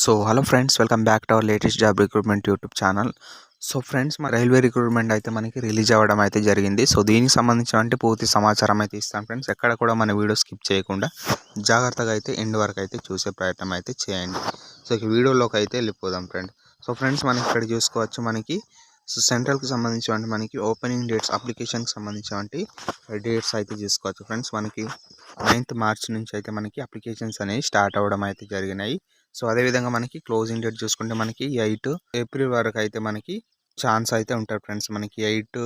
So hello friends welcome back to our latest job recruitment YouTube channel so friends మా railway recruitment అయితే మనకి release అవ్వడం అయితే జరిగింది. సో దీనికి సంబంధించిన పూర్తి సమాచారం అయితే ఇస్తాను ఫ్రెండ్స్ ఎక్కడ కూడా మన వీడియో స్కిప్ చేయకుండా జాగ్రత్తగా అయితే ఎండ్ వరకు అయితే చూసే ప్రయత్నం అయితే చేయండి. సో ఇక వీడియోలోకి అయితే వెళ్ళిపోదాం ఫ్రెండ్ సో ఫ్రెండ్స్ మనకి ఇక్కడ చూసుకోవచ్చు మనకి సో సెంట్రల్కి సంబంధించినటువంటి మనకి ఓపెనింగ్ డేట్స్ అప్లికేషన్కి సంబంధించినటువంటి డేట్స్ అయితే చూసుకోవచ్చు ఫ్రెండ్స్ మనకి నైన్త్ మార్చ్ నుంచి అయితే మనకి అప్లికేషన్స్ అనేవి స్టార్ట్ అవ్వడం అయితే జరిగినాయి. సో అదేవిధంగా మనకి క్లోజింగ్ డేట్ చూసుకుంటే మనకి ఎయిట్ ఏప్రిల్ వరకు అయితే మనకి ఛాన్స్ అయితే ఉంటుంది ఫ్రెండ్స్. మనకి ఎయిట్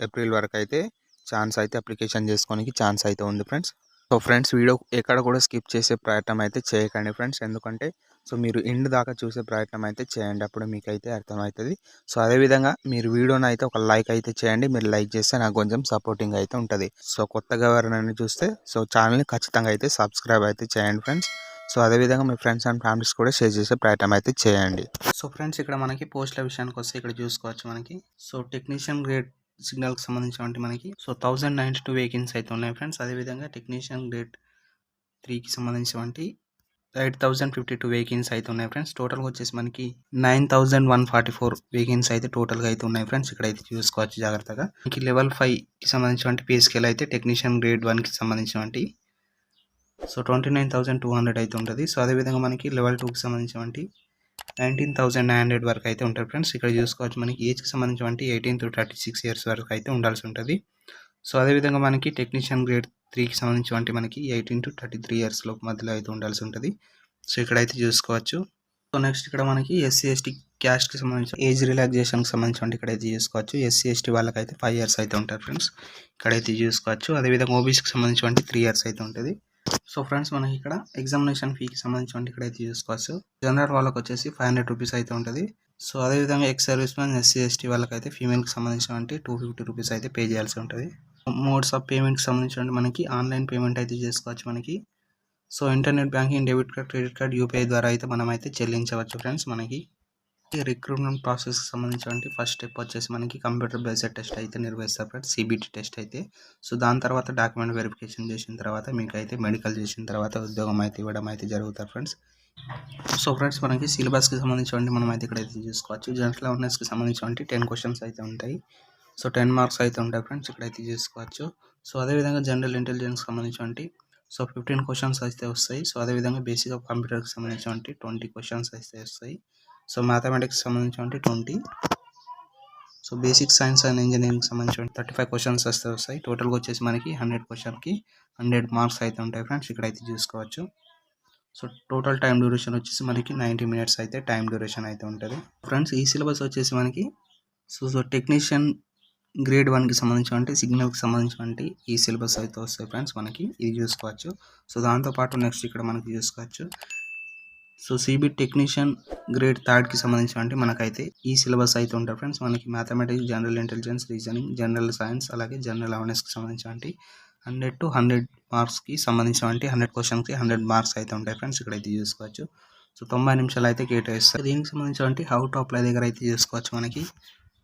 ఏప్రిల్ వరకు అయితే ఛాన్స్ అయితే అప్లికేషన్ చేసుకోనికి ఛాన్స్ అయితే ఉంది ఫ్రెండ్స్. సో ఫ్రెండ్స్ వీడియో ఎక్కడ కూడా స్కిప్ చేసే ప్రయత్నం అయితే చేయకండి ఫ్రెండ్స్. ఎందుకంటే సో మీరు ఎండ్ దాకా చూసే ప్రయత్నం అయితే చేయండి. అప్పుడు మీకు అయితే అర్థమవుతుంది. సో అదేవిధంగా మీరు వీడియోని అయితే ఒక లైక్ అయితే చేయండి. మీరు లైక్ చేస్తే నాకు కొంచెం సపోర్టింగ్ అయితే ఉంటుంది. సో కొత్తగా ఎవరైనా చూస్తే సో ఛానల్ని ఖచ్చితంగా అయితే సబ్స్క్రైబ్ అయితే చేయండి ఫ్రెండ్స్. సో అదేవిధంగా మీ ఫ్రెండ్స్ అండ్ ఫ్యామిలీస్ కూడా షేర్ చేసే ప్రయత్నం అయితే చేయండి. సో ఫ్రెండ్స్ ఇక్కడ మనకి పోస్టుల విషయానికి వస్తే ఇక్కడ చూసుకోవచ్చు మనకి. సో టెక్నీషియన్ గ్రేడ్ సిగ్నల్కి సంబంధించినటువంటి మనకి. So thousand ninety two vacancy అయితే ఉన్నాయి ఫ్రెండ్స్. అదేవిధంగా టెక్నీషియన్ గ్రేడ్ త్రీకి సంబంధించినటువంటి eight thousand fifty two vacancy అయితే ఉన్నాయి ఫ్రెండ్స్. టోటల్గా వచ్చేసి మనకి nine thousand one forty four vacancy అయితే టోటల్గా అయితే ఉన్నాయి ఫ్రెండ్స్. ఇక్కడ అయితే చూసుకోవచ్చు జాగ్రత్తగా. మనకి లెవెల్ ఫైవ్కి సంబంధించినటువంటి పే స్కేల్ అయితే టెక్నీషియన్ గ్రేడ్ వన్కి సంబంధించినటువంటి so twenty nine thousand two hundred అయితే ఉంటుంది. సో అదేవిధంగా మనకి లెవెల్ టూకి సంబంధించినటువంటి నైన్టీన్ థౌసండ్ నైన్ హండ్రెడ్ వరకు అయితే ఉంటుంది ఫ్రెండ్స్. ఇక్కడ చూసుకోవచ్చు మనకి ఏజ్కి సంబంధించినటువంటి eighteen to thirty six years వరకు అయితే ఉండాల్సి ఉంటుంది. సో అదేవిధంగా మనకి టెక్నీషియన్ గ్రేడ్ త్రీకి సంబంధించినటువంటి మనకి eighteen to thirty three years లోపు మధ్యలో అయితే ఉండాల్సి ఉంటుంది. సో ఇక్కడైతే చూసుకోవచ్చు. సో నెక్స్ట్ ఇక్కడ మనకి ఎస్సీ ఎస్టీ క్యాస్ట్కి సంబంధించిన ఏజ్ రిలాక్సేషన్కి సంబంధించిన ఇక్కడైతే చూసుకోవచ్చు. ఎస్సీ ఎస్టీ వాళ్ళకైతే ఫైవ్ ఇయర్స్ అయితే ఉంటారు ఫ్రెండ్స్. ఇక్కడైతే చూసుకోవచ్చు. అదేవిధంగా ఓబీసీకి సంబంధించిన త్రీ ఇయర్స్ అయితే ఉంటుంది. సో ఫ్రెండ్స్ మనకి ఇక్కడ ఎగ్జామినేషన్ ఫీకి సంబంధించి ఇక్కడ అయితే చూసుకోవచ్చు. జనరల్ వాళ్ళకి వచ్చేసి ఫైవ్ హండ్రెడ్ రూపీస్ అయితే ఉంటుంది. సో అదేవిధంగా ex service man SC ST వాళ్ళకి అయితే ఫీమేల్కి సంబంధించినటువంటి టూ ఫిఫ్టీ రూపీస్ అయితే పే చేయాల్సి ఉంటుంది. మోడ్స్ ఆఫ్ పేమెంట్కి సంబంధించినటువంటి మనకి ఆన్లైన్ పేమెంట్ అయితే చేసుకోవచ్చు మనకి. So internet banking debit card credit card UPI ద్వారా అయితే మనం అయితే చెల్లించవచ్చు ఫ్రెండ్స్ మనకి. రిక్రూట్మెంట్ ప్రాసెస్కి సంబంధించి ఫస్ట్ స్టెప్ వచ్చేసి మనకి కంప్యూటర్ బేస్డ్ టెస్ట్ అయితే నిర్వహిస్తారు ఫ్రెండ్స్ సిబిటి టెస్ట్ అయితే. సో దాని తర్వాత డాక్యుమెంట్ వెరిఫికేషన్ చేసిన తర్వాత మీకు అయితే మెడికల్ చేసిన తర్వాత ఉద్యోగం అయితే ఇవ్వడం అయితే జరుగుతారు ఫ్రెండ్స్. సో ఫ్రెండ్స్ మనకి సిలబస్కి సంబంధించి మనం అయితే ఇక్కడైతే చూసుకోవచ్చు. జనరల్ అవేర్నెస్కి సంబంధించి టెన్ క్వశ్చన్స్ అయితే ఉంటాయి. సో టెన్ మార్క్స్ అయితే ఉంటాయి ఫ్రెండ్స్ ఇక్కడైతే చూసుకోవచ్చు. సో అదేవిధంగా జనరల్ ఇంటెలిజెన్స్కి సంబంధించి సో ఫిఫ్టీన్ క్వశ్చన్స్ అయితే వస్తాయి. సో అదేవిధంగా బేసిక్ ఆఫ్ కంప్యూటర్కి సంబంధించి ట్వంటీ క్వశ్చన్స్ అయితే వస్తాయి. సో మ్యాథమెటిక్స్ సంబంధించి twenty. So basic science and engineering సంబంధించిన థర్టీ ఫైవ్ క్వశ్చన్స్ వస్తే వస్తాయి. టోటల్గా వచ్చేసి మనకి హండ్రెడ్ క్వశ్చన్కి హండ్రెడ్ మార్క్స్ అయితే ఉంటాయి ఫ్రెండ్స్ ఇక్కడ అయితే చూసుకోవచ్చు. సో టోటల్ టైం డ్యూరేషన్ వచ్చేసి మనకి నైంటీ మినిట్స్ అయితే టైం డ్యూరేషన్ అయితే ఉంటుంది. ఫ్రెండ్స్ ఈ సిలబస్ వచ్చేసి మనకి సో సో టెక్నీషియన్ గ్రేడ్ వన్కి సంబంధించినటువంటి సిగ్నల్కి సంబంధించినటువంటి ఈ సిలబస్ అయితే వస్తాయి ఫ్రెండ్స్ మనకి. ఇది చూసుకోవచ్చు. సో దాంతోపాటు నెక్స్ట్ ఇక్కడ మనకి చూసుకోవచ్చు. సో సిబి టెక్నీషియన్ గ్రేడ్ థర్డ్కి సంబంధించిన అంటే మనకైతే ఈ సిలబస్ అయితే ఉంటారు ఫ్రెండ్స్. మనకి mathematics general intelligence reasoning general science అలాగే జనరల్ అవేర్నెస్కి సంబంధించి హండ్రెడ్ టు హండ్రెడ్ మార్క్స్కి సంబంధించిన హండ్రెడ్ క్వశ్చన్స్కి హండ్రెడ్ మార్క్స్ అయితే ఉంటాయి ఫ్రెండ్స్ ఇక్కడ అయితే చూసుకోవచ్చు. సో తొంభై నిమిషాలు అయితే కేటాయిస్తారు. దీనికి సంబంధించిన హౌ టు అప్లై దగ్గర అయితే చూసుకోవచ్చు మనకి.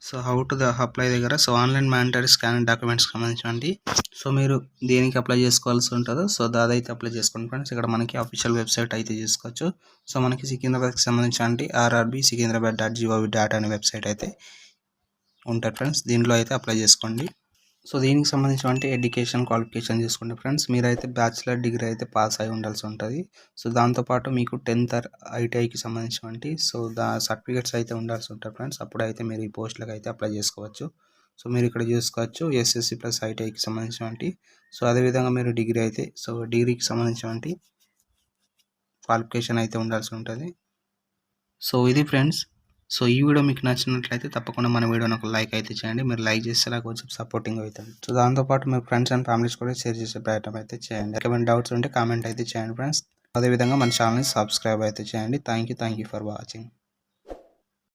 So how to the apply దగ్గర. సో ఆన్లైన్ మ్యాండటరీ స్కాన్ డాక్యుమెంట్స్కి సంబంధించి సో మీరు దేనికి అప్లై చేసుకోవాల్సి ఉంటుందో సో దాదైతే అప్లై చేసుకోండి ఫ్రెండ్స్ ఇక్కడ మనకి అఫీషియల్ వెబ్సైట్ అయితే చూసుకోవచ్చు. సో మనకి సికింద్రాబాద్కి సంబంధించి RRB Secunderabad dot gov dot అనే వెబ్సైట్ అయితే ఉంటుంది ఫ్రెండ్స్ దీంట్లో అయితే అప్లై చేసుకోండి. సో దీనికి సంబంధించిన ఎడ్యుకేషన్ క్వాలిఫికేషన్ చూసుకోండి ఫ్రెండ్స్ మీరైతే బ్యాచిలర్ డిగ్రీ అయితే పాస్ అయి ఉండాల్సి ఉంటుంది. సో దాంతోపాటు మీకు టెన్త్ ఐటీఐకి సంబంధించినటువంటి సో దా సర్టిఫికేట్స్ అయితే ఉండాల్సి ఉంటుంది ఫ్రెండ్స్. అప్పుడైతే మీరు ఈ పోస్టులకు అయితే అప్లై చేసుకోవచ్చు. సో మీరు ఇక్కడ చూసుకోవచ్చు ఎస్ఎస్సి ప్లస్ ఐటీఐకి సంబంధించినటువంటి. సో అదేవిధంగా మీరు డిగ్రీ అయితే సో డిగ్రీకి సంబంధించినటువంటి క్వాలిఫికేషన్ అయితే ఉండాల్సి ఉంటుంది. సో ఇది ఫ్రెండ్స్. సో ఈ వీడియో మీకు నచ్చినట్లయితే తప్పకుండా మన వీడియోని ఒక లైక్ అయితే చేయండి. మీరు లైక్ చేస్తే నాకు కొంచెం సపోర్టింగ్ అవుతుంది. సో దాంతోపాటు మీ ఫ్రెండ్స్ అండ్ ఫ్యామిలీస్ కూడా షేర్ చేసే ప్రయత్నం అయితే చేయండి. ఏమైనా డౌట్స్ ఉంటే కామెంట్ అయితే చేయండి ఫ్రెండ్స్. అదేవిధంగా మన ఛానల్ని సబ్స్క్రైబ్ అయితే చేయండి. Thank you thank you for watching.